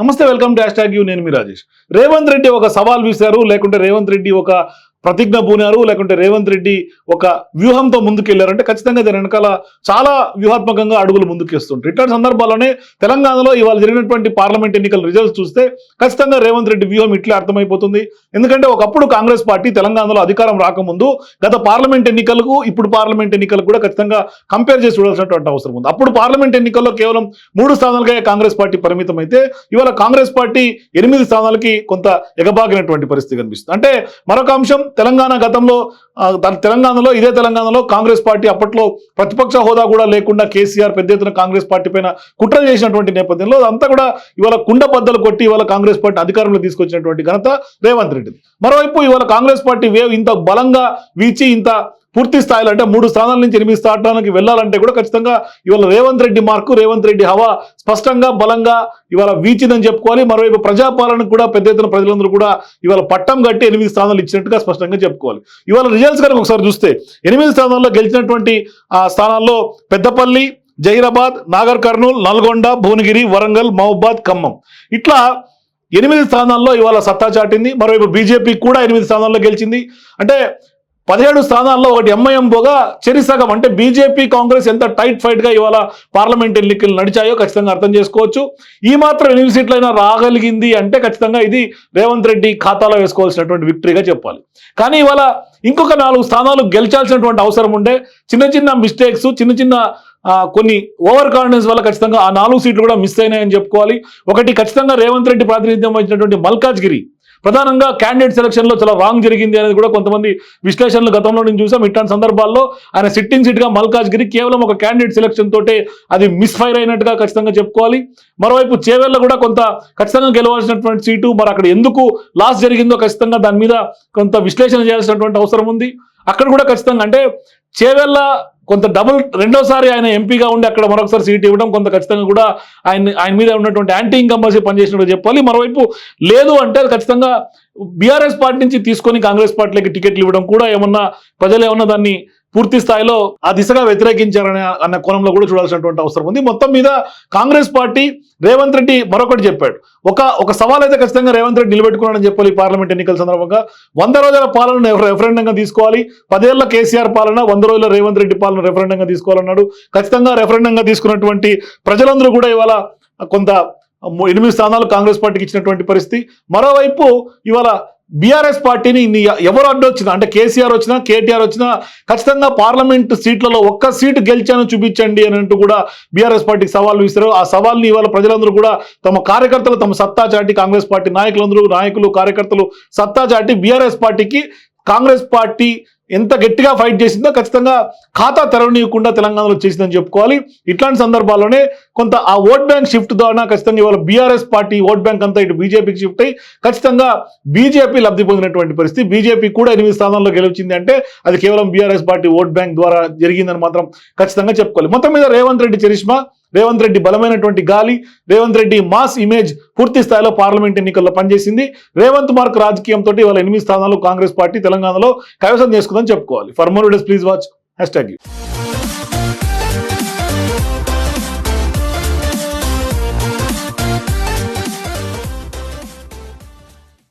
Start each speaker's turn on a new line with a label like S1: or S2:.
S1: నమస్తే welcome to hash tag you. నేను మీ రాజేష్. రేవంత్ రెడ్డి ఒక సవాల్ విసిరారు లేకుంటే రేవంత్ రెడ్డి ఒక ప్రతిజ్ఞ పూనారు లేకుంటే రేవంత్ రెడ్డి ఒక వ్యూహంతో ముందుకెళ్ళారంటే ఖచ్చితంగా దాని వెనకాల చాలా వ్యూహాత్మకంగా అడుగులు ముందుకేస్తుంటారు ఇట్లాంటి సందర్భాల్లోనే తెలంగాణలో ఇవాళ జరిగినటువంటి పార్లమెంట్ ఎన్నికల రిజల్ట్స్ చూస్తే ఖచ్చితంగా రేవంత్ రెడ్డి వ్యూహం ఇట్లే అర్థమైపోతుంది. ఎందుకంటే ఒకప్పుడు కాంగ్రెస్ పార్టీ తెలంగాణలో అధికారం రాకముందు గత పార్లమెంట్ ఎన్నికలకు ఇప్పుడు పార్లమెంట్ ఎన్నికలకు కూడా ఖచ్చితంగా కంపేర్ చేసి చూడాల్సినటువంటి అవసరం ఉంది. అప్పుడు పార్లమెంట్ ఎన్నికల్లో కేవలం మూడు స్థానాలకే కాంగ్రెస్ పార్టీ పరిమితం అయితే ఇవాళ కాంగ్రెస్ పార్టీ ఎనిమిది స్థానాలకి కొంత ఎగబాగినటువంటి పరిస్థితి కనిపిస్తుంది. అంటే మరొక అంశం తెలంగాణ గతంలో దాని తెలంగాణలో ఇదే తెలంగాణలో కాంగ్రెస్ పార్టీ అప్పట్లో ప్రతిపక్ష హోదా కూడా లేకుండా కేసీఆర్ పెద్ద ఎత్తున కాంగ్రెస్ పార్టీ పైన కుట్ర చేసినటువంటి నేపథ్యంలో అదంతా కూడా ఇవాళ కుండ బద్దలు కొట్టి ఇవాళ కాంగ్రెస్ పార్టీ అధికారంలో తీసుకొచ్చినటువంటి ఘనత రేవంత్ రెడ్డి మరోవైపు ఇవాళ కాంగ్రెస్ పార్టీ వేవ్ ఇంత బలంగా వీచి ఇంత పూర్తి స్థాయిలో అంటే మూడు స్థానాల నుంచి ఎనిమిది స్థానాలకు వెళ్ళాలంటే కూడా ఖచ్చితంగా ఇవాళ రేవంత్ రెడ్డి మార్కు రేవంత్ రెడ్డి హవా స్పష్టంగా బలంగా ఇవాళ వీచిందని చెప్పుకోవాలి. మరోవైపు ప్రజాపాలనకు కూడా పెద్ద ఎత్తున ప్రజలందరూ కూడా ఇవాళ పట్టం కట్టి ఎనిమిది స్థానాలు ఇచ్చినట్టుగా స్పష్టంగా చెప్పుకోవాలి. ఇవాళ రిజల్ట్స్ కనుక ఒకసారి చూస్తే ఎనిమిది స్థానాల్లో గెలిచినటువంటి ఆ స్థానాల్లో పెద్దపల్లి జహీరాబాద్ నాగర్ కర్నూల్ నల్గొండ భువనగిరి వరంగల్ మహబాద్ ఖమ్మం. ఇట్లా ఎనిమిది స్థానాల్లో ఇవాళ సత్తా చాటింది. మరోవైపు బీజేపీ కూడా ఎనిమిది స్థానాల్లో గెలిచింది. అంటే పదిహేడు స్థానాల్లో ఒకటి ఎంఐఎం పోగా చెరిసగం అంటే బీజేపీ కాంగ్రెస్ ఎంత టైట్ ఫైట్గా ఇవాళ పార్లమెంట్ ఎన్నికలు నడిచాయో ఖచ్చితంగా అర్థం చేసుకోవచ్చు. ఈ మాత్రం ఎనిమిది సీట్లైనా రాగలిగింది అంటే ఖచ్చితంగా ఇది రేవంత్ రెడ్డి ఖాతాలో వేసుకోవాల్సినటువంటి విక్టరీగా చెప్పాలి. కానీ ఇవాళ ఇంకొక నాలుగు స్థానాలు గెలిచాల్సినటువంటి అవసరం ఉండే చిన్న చిన్న మిస్టేక్స్ చిన్న చిన్న కొన్ని ఓవర్ కాన్ఫిడెన్స్ వల్ల ఖచ్చితంగా ఆ నాలుగు సీట్లు కూడా మిస్ అయినాయని చెప్పుకోవాలి. ఒకటి ఖచ్చితంగా రేవంత్ రెడ్డి ప్రాతినిధ్యం వహించినటువంటి మల్కాజ్గిరి. ప్రధానంగా క్యాండిడేట్ సెలక్షన్లో చాలా రాంగ్ జరిగింది అనేది కూడా కొంతమంది విశ్లేషణలు గతంలో నేను చూసాం. ఇట్లాంటి సందర్భాల్లో ఆయన సిట్టింగ్ సీట్గా మల్కాజ్ మల్కాజ్గిరి కేవలం ఒక క్యాండిడేట్ సెలక్షన్ తోటే అది మిస్ఫైర్ అయినట్టుగా ఖచ్చితంగా చెప్పుకోవాలి. మరోవైపు చేవెళ్ళ కూడా కొంత ఖచ్చితంగా గెలవాల్సినటువంటి సీటు మరి అక్కడ ఎందుకు లాస్ జరిగిందో ఖచ్చితంగా దాని మీద కొంత విశ్లేషణ చేయాల్సినటువంటి అవసరం ఉంది. అక్కడ కూడా ఖచ్చితంగా అంటే చేవెళ్ళ కొంత డబుల్ రెండోసారి ఆయన ఎంపీగా ఉండి అక్కడ మరొకసారి సీట్ ఇవ్వడం కొంత ఖచ్చితంగా కూడా ఆయన ఆయన మీద ఉన్నటువంటి యాంటీ ఇన్కంబర్సీ పనిచేసినట్టు చెప్పాలి. మరోవైపు లేదు అంటే అది ఖచ్చితంగా బీఆర్ఎస్ పార్టీ నుంచి తీసుకొని కాంగ్రెస్ పార్టీలకి టికెట్లు ఇవ్వడం కూడా ఏమన్నా ప్రజలు ఏమన్నా దాన్ని పూర్తి స్థాయిలో ఆ దిశగా వ్యతిరేకించారనే అన్న కోణంలో కూడా చూడాల్సినటువంటి అవసరం ఉంది. మొత్తం మీద కాంగ్రెస్ పార్టీ రేవంత్ రెడ్డి మరొకటి చెప్పాడు. ఒక ఒక సవాల్ అయితే ఖచ్చితంగా రేవంత్ రెడ్డి నిలబెట్టుకున్నాడని చెప్పాలి ఈ పార్లమెంట్ ఎన్నికల సందర్భంగా. వంద రోజుల పాలన రెఫరెండంగా తీసుకోవాలి? పదేళ్ళ కేసీఆర్ పాలన వంద రోజుల రేవంత్ రెడ్డి పాలన రెఫరెండంగా తీసుకోవాలన్నాడు. ఖచ్చితంగా రెఫరెండంగా తీసుకున్నటువంటి ప్రజలందరూ కూడా ఇవాళ కొంత ఎనిమిది స్థానాలు కాంగ్రెస్ పార్టీకి ఇచ్చినటువంటి పరిస్థితి. మరోవైపు ఇవాళ బీఆర్ఎస్ పార్టీని ఇన్ని ఎవరు అడ్డొచ్చినా అంటే కేసీఆర్ వచ్చినా కేటీఆర్ వచ్చినా ఖచ్చితంగా పార్లమెంట్ సీట్లలో ఒక్క సీటు గెలిచాను చూపించండి అని అంటూ కూడా బీఆర్ఎస్ పార్టీకి సవాల్ విసిరారు. ఆ సవాల్ని ఇవాళ ప్రజలందరూ కూడా తమ కార్యకర్తలు తమ సత్తా చాటి కాంగ్రెస్ పార్టీ నాయకులందరూ నాయకులు కార్యకర్తలు సత్తా చాటి బీఆర్ఎస్ పార్టీకి కాంగ్రెస్ పార్టీ ఎంత గట్టిగా ఫైట్ చేసిందో ఖచ్చితంగా ఖాతా తెరవనీయకుండా తెలంగాణలో చేసిందని చెప్పుకోవాలి. ఇట్లాంటి సందర్భాల్లోనే కొంత ఆ ఓట్ బ్యాంక్ షిఫ్ట్ ద్వారా ఖచ్చితంగా ఇవాళ బీఆర్ఎస్ పార్టీ ఓట్ బ్యాంక్ అంతా ఇటు బీజేపీకి షిఫ్ట్ అయ్యి ఖచ్చితంగా బీజేపీ లబ్ధి పొందినటువంటి పరిస్థితి. బీజేపీ కూడా ఎనిమిది స్థానాల్లో గెలిచింది అంటే అది కేవలం బీఆర్ఎస్ పార్టీ ఓట్ బ్యాంక్ ద్వారా జరిగిందని మాత్రం ఖచ్చితంగా చెప్పుకోవాలి. మొత్తం మీద రేవంత్ రెడ్డి చరిష్మా రేవంత్ రెడ్డి బలమైనటువంటి గాలి రేవంత్ రెడ్డి మాస్ ఇమేజ్ పూర్తి స్థాయిలో పార్లమెంట్ ఎన్నికల్లో పనిచేసింది. రేవంత్ మార్క్ రాజకీయంతో ఇవాళ ఎనిమిది స్థానాలు కాంగ్రెస్ పార్టీ తెలంగాణలో కైవసం చేసుకుందని చెప్పుకోవాలి. For more days please watch hash tag